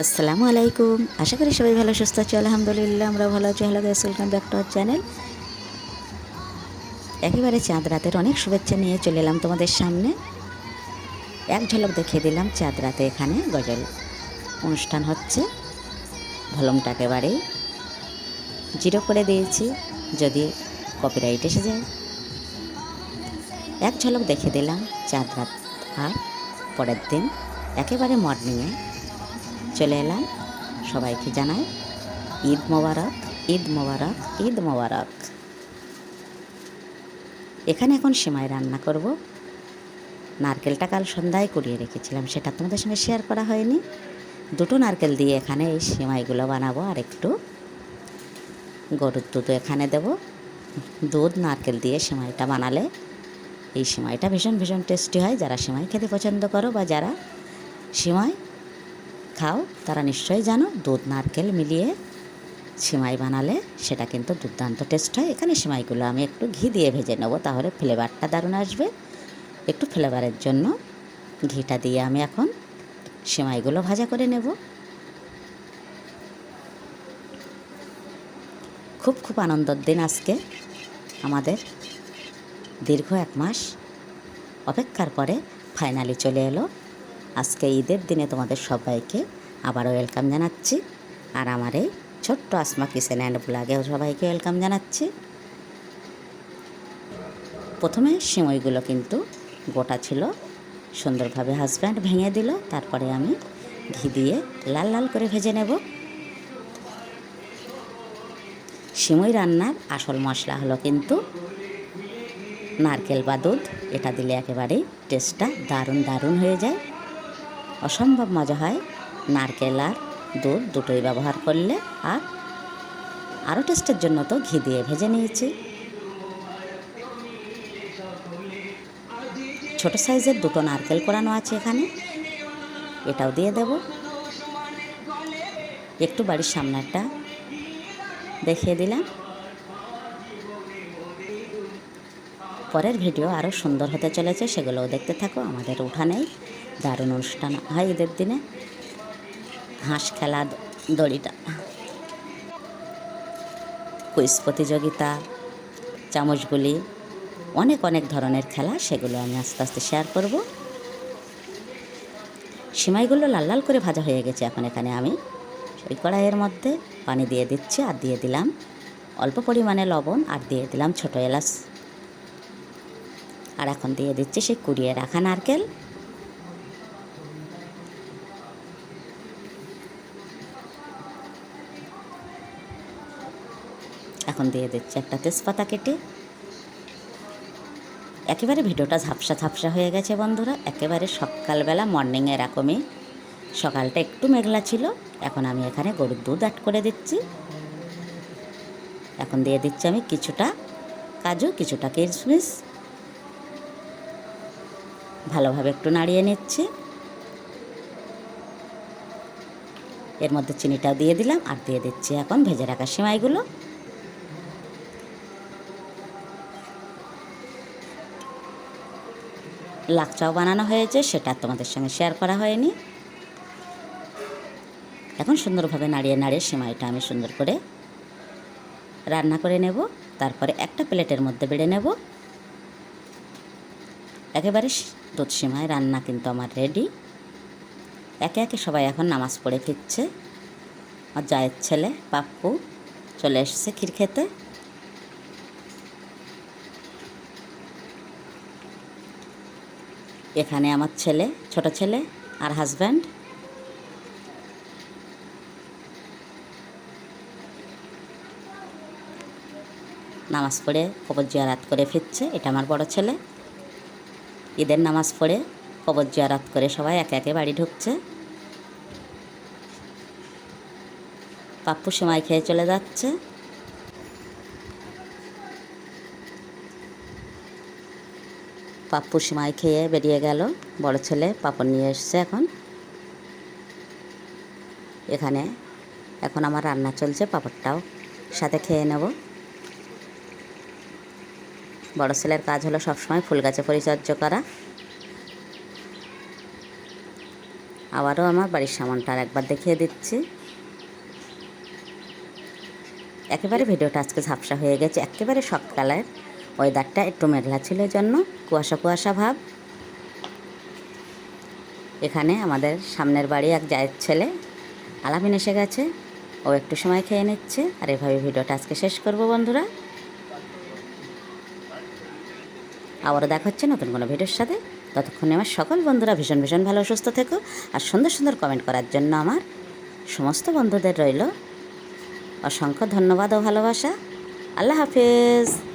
আসসালামু আলাইকুম। আশা করি সবাই ভালো, সুস্থ আছি। আলহামদুলিল্লাহ, আমরা ভালো আছি। Hello guys welcome back to channel একেবারে চাঁদ রাতের অনেক শুভেচ্ছা নিয়ে চলে এলাম তোমাদের সামনে। এক ঝলক দেখিয়ে দিলাম চাঁদ রাতে এখানে গজল অনুষ্ঠান হচ্ছে। ভলমটা একেবারেই জিরো করে দিয়েছি, যদি কপিরাইট এসে যায়। এক ঝলক দেখে দিলাম চাঁদ রাত আর পরের দিন একেবারে মর্নিংয়ে চলে এলাম। সবাইকে জানাই ঈদ মোবারক ঈদ মোবারক ঈদ মোবারক। এখানে এখন সেমাই রান্না করব। নারকেলটা কাল সন্ধ্যায় কুড়িয়ে রেখেছিলাম, সেটা তোমাদের সঙ্গে শেয়ার করা হয়নি। দুটো নারকেল দিয়ে এখানে এই সেমাইগুলো বানাবো, আর একটু গরুর দুধ এখানে দেব। দুধ, নারকেল দিয়ে সেমাইটা বানালে এই সেমাইটা ভীষণ ভীষণ টেস্টি হয়। যারা সেমাই খেতে পছন্দ করো বা যারা সেমাই খাও, তারা নিশ্চয়ই জানো দুধ, নারকেল মিলিয়ে সিমাই বানালে সেটা কিন্তু দুর্দান্ত টেস্ট হয়। এখানে সিমাইগুলো আমি একটু ঘি দিয়ে ভেজে নেব, তাহলে ফ্লেভারটা দারুণ আসবে। একটু ফ্লেভারের জন্য ঘিটা দিয়ে আমি এখন সিমাইগুলো ভাজা করে নেব। খুব খুব আনন্দের দিন আজকে। আমাদের দীর্ঘ এক মাস অপেক্ষার পরে ফাইনালি চলে এলো। আজকে ঈদের দিনে তোমাদের সবাইকে আবারও ওয়েলকাম জানাচ্ছি। আর আমার এই ছোট্ট আসমা কিচেন অ্যান্ড ব্লগেও সবাইকে ওয়েলকাম জানাচ্ছি। প্রথমে সিমইগুলো কিন্তু গোটা ছিল, সুন্দরভাবে হাজব্যান্ড ভেঙে দিল, তারপরে আমি ঘি দিয়ে লাল লাল করে ভেজে নেব। সিমই রান্নার আসল মশলা হলো কিন্তু নারকেল বা দুধ, এটা দিলে একেবারেই টেস্টটা দারুণ দারুণ হয়ে যায়। অসম্ভব মজা হয়। নারকেল আর দুধ দুটোই ব্যবহার করলে আর আরও টেস্টের জন্য তো ঘি দিয়ে ভেজে নিয়েছি। ছোট সাইজের দুটো নারকেল কোরানো আছে এখানে। এটাও দিয়ে দেব। একটু বাড়ির সামনেরটা দেখিয়ে দিলাম। পরের ভিডিও আরও সুন্দর হতে চলেছে, সেগুলোও দেখতে থাকো, আমাদের উঠানেই। দারুণ অনুষ্ঠান। হয় ঈদের দিনে। হাঁস খেলা, দড়িটা। কুইজ প্রতিযোগিতা, চামচগুলি, অনেক অনেক ধরনের খেলা, সেগুলো আমি আস্তে আস্তে শেয়ার করব। সিমাইগুলো লাল লাল করে ভাজা হয়ে গেছে এখন এখানে আমি। ওই কড়াইয়ের মধ্যে পানি দিয়ে দিচ্ছি আর দিয়ে দিলাম অল্প পরিমাণে লবণ আর দিয়ে দিলাম ছোটো এলাচ। আর এখন দিয়ে দিচ্ছি সেই কুড়িয়ে রাখা নারকেল। এখন দিয়ে দিচ্ছি একটা তেজপাতা কেটে। একেবারে ভিডিওটা ঝাপসা ঝাপসা হয়ে গেছে বন্ধুরা, একেবারে সকালবেলা মর্নিং এরকমই। সকালটা একটু মেঘলা ছিল, এখন আমি এখানে গরুর দুধ অ্যাড করে দিচ্ছি। এখন দিয়ে দিচ্ছি আমি কিছুটা কাজু, কিছুটা কিশমিশ। ভালোভাবে একটু নাড়িয়ে নিচ্ছি। এর মধ্যে চিনিটাও দিয়ে দিলাম, আর দিয়ে দিচ্ছি এখন ভেজে রাখা সিমাইগুলো। লাকচাও বানানো হয়েছে, সেটা তোমাদের সঙ্গে শেয়ার করা হয়নি। এখন সুন্দরভাবে নাড়িয়ে নাড়িয়ে সিমাইটা আমি সুন্দর করে রান্না করে নেব। তারপরে একটা প্লেটের মধ্যে বেড়ে নেব। একেবারে দুধ সিমাই রান্না কিন্তু আমার রেডি একে একে সবাই এখন নামাজ পড়ে ফিরছে। আর জায়ের ছেলে, পাপ্পু চলে এসছে ক্ষীর খেতে। এখানে আমার ছেলে, ছোট ছেলে আর হাজব্যান্ড নামাজ পড়ে কবর জিয়ারাত করে ফিরছে, এটা আমার বড় ছেলে। ঈদের নামাজ পড়ে কবর জিয়ারাত করে সবাই একে একে বাড়ি ঢুকছে। পাপ্পু সেমাই খেয়ে চলে যাচ্ছে। পাপ্পু সেমাই খেয়ে বেরিয়ে গেল। বড় ছেলে পাপড় নিয়ে এসছে এখন। এখানে এখন আমার রান্না চলছে, পাপড়টাও সাথে খেয়ে নেব। বড় ছেলের কাজ হলো সবসময় ফুল গাছে পরিচর্যা করা। আবারও আমার বাড়ির সামানটা একবার দেখিয়ে দিচ্ছি। একেবারে ভিডিওটা আজকে ঝাপসা হয়ে গেছে, একেবারে সকালের ওয়েদারটা একটু মেঘলা ছিল জন্য কুয়াশা কুয়াশা ভাব। এখানে আমাদের সামনের বাড়ি এক জায়ের ছেলে আলামিন এসে গেছে। ও একটু সময় খেয়ে নিচ্ছে। আর এভাবে ভিডিওটা আজকে শেষ করব বন্ধুরা। আবারও দেখা হচ্ছে নতুন কোনো ভিডিওর সাথে। ততক্ষণে আমার সকল বন্ধুরা ভীষণ ভীষণ ভালো সুস্থ থেকো। আর সুন্দর সুন্দর কমেন্ট করার জন্য আমার সমস্ত বন্ধুদের রইল অসংখ্য ধন্যবাদ ও ভালোবাসা। আল্লাহ হাফেজ।